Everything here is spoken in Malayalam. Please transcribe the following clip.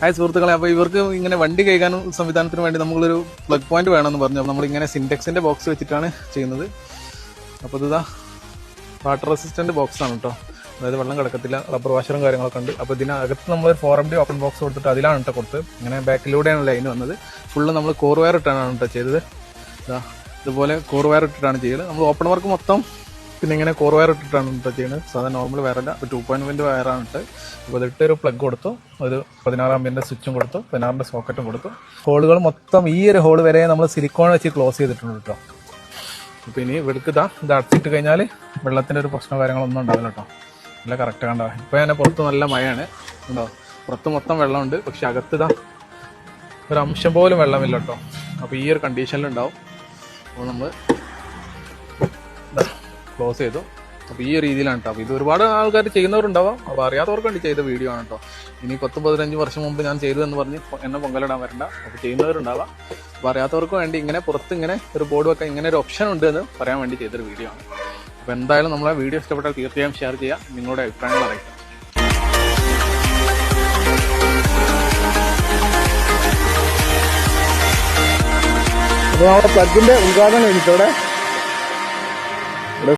ഹായ് സുഹൃത്തുക്കളെ അപ്പോൾ ഇവർക്ക് ഇങ്ങനെ വണ്ടി കൈകാനും സംവിധാനത്തിന് വേണ്ടി നമ്മളൊരു പ്ലഗ് പോയിന്റ് വേണമെന്ന് പറഞ്ഞു. നമ്മൾ ഇങ്ങനെ സിൻഡെക്സിന്റെ ബോക്സ് വെച്ചിട്ടാണ് ചെയ്യുന്നത്. അപ്പോൾ ഇതാ വാട്ടർ റെസിസ്റ്റന്റ് ബോക്സ് ആണ് കേട്ടോ അതായത് വെള്ളം കിടക്കത്തില്ല റബ്ബർ വാഷറും കാര്യങ്ങളൊക്കെ ഉണ്ട്. അപ്പോൾ ഇതിനകത്ത് നമ്മൾ four M D open box കൊടുത്തിട്ട് അതിലാണ് കേട്ടോ കൊടുത്ത് ഇങ്ങനെ ബാക്കിലൂടെയാണ് ലൈൻ വന്നത്. ഫുള്ള് നമ്മൾ കോർ വയർ ഇട്ടാണ് കേട്ടോ ചെയ്തത്. ഇതാ ഇതുപോലെ കോർ വയർ ഇട്ടിട്ടാണ് ചെയ്തത് നമ്മൾ ഓപ്പൺ വർക്ക് മൊത്തം പിന്നെ ഇങ്ങനെ കോർ വയർ ഇട്ടിട്ടാണ് കേട്ടോ ചെയ്യുന്നത്. സാധാരണ നോർമൽ വയറല്ല അപ്പോൾ ടു പോയിന്റ് വൈന്റെ വയറാണ് ഇട്ട്. അപ്പോൾ അതിട്ട് ഒരു പ്ലഗ് കൊടുത്തു. ഒരു പതിനാറ് അമ്പിന്റെ സ്വിച്ചും കൊടുത്തു. പതിനാറിന്റെ സോക്കറ്റും കൊടുത്തു. ഹോളുകൾ മൊത്തം ഈ ഒരു ഹോൾ വരെ നമ്മൾ സിലിക്കോൺ വെച്ച് ക്ലോസ് ചെയ്തിട്ടുണ്ട് കേട്ടോ. അപ്പോൾ ഇനി വെടുക്കുക ഇതാ അടച്ചിട്ട് കഴിഞ്ഞാൽ വെള്ളത്തിന്റെ ഒരു പ്രശ്നമോ കാര്യങ്ങളൊന്നും ഉണ്ടാവില്ല കേട്ടോ. നല്ല കറക്റ്റ് കണ്ടോ? ഇപ്പോൾ ഞാൻ പുറത്ത് നല്ല മഴയാണ്. ഉണ്ടോ പുറത്ത് മൊത്തം വെള്ളമുണ്ട്. പക്ഷെ അകത്ത് ഇതാ ഒരു അംശം പോലും വെള്ളമില്ല കേട്ടോ. അപ്പോൾ ഈ ഒരു കണ്ടീഷനിലുണ്ടാവും അപ്പോൾ നമ്മൾ ക്ലോസ് ചെയ്തു. അപ്പോൾ ഈ രീതിയിലാണ് കേട്ടോ ഇത് ഒരുപാട് ആൾക്കാർ ചെയ്യുന്നവരുണ്ടാവാം. അപ്പോൾ അറിയാത്തവർക്ക് വേണ്ടി ചെയ്ത വീഡിയോ ആണ് കേട്ടോ ഇനി പത്ത് പതിനഞ്ച് വർഷം മുമ്പ് ഞാൻ ചെയ്തതെന്ന് പറഞ്ഞ് പൊ- എന്നെ പൊങ്കലിടാൻ വരണ്ട. അപ്പോൾ ചെയ്യുന്നവരുണ്ടാവാം. അപ്പോൾ അറിയാത്തവർക്ക് വേണ്ടി ഇങ്ങനെ പുറത്ത് ഇങ്ങനെ ഒരു ബോർഡ് വെക്കാൻ ഇങ്ങനെ ഒരു ഓപ്ഷൻ ഉണ്ട് എന്ന് പറയാൻ വേണ്ടി ചെയ്തൊരു വീഡിയോ ആണ്. അപ്പോൾ എന്തായാലും നമ്മളെ വീഡിയോ ഇഷ്ടപ്പെട്ടാൽ തീർച്ചയായും ഷെയർ ചെയ്യുക നിങ്ങളുടെ അഭിപ്രായങ്ങൾ അറിയിക്കുക അപ്പോൾ നമ്മുടെ പ്ലഗിന്റെ ഉദ്ഘാടനം കഴിഞ്ഞിട്ടോടെ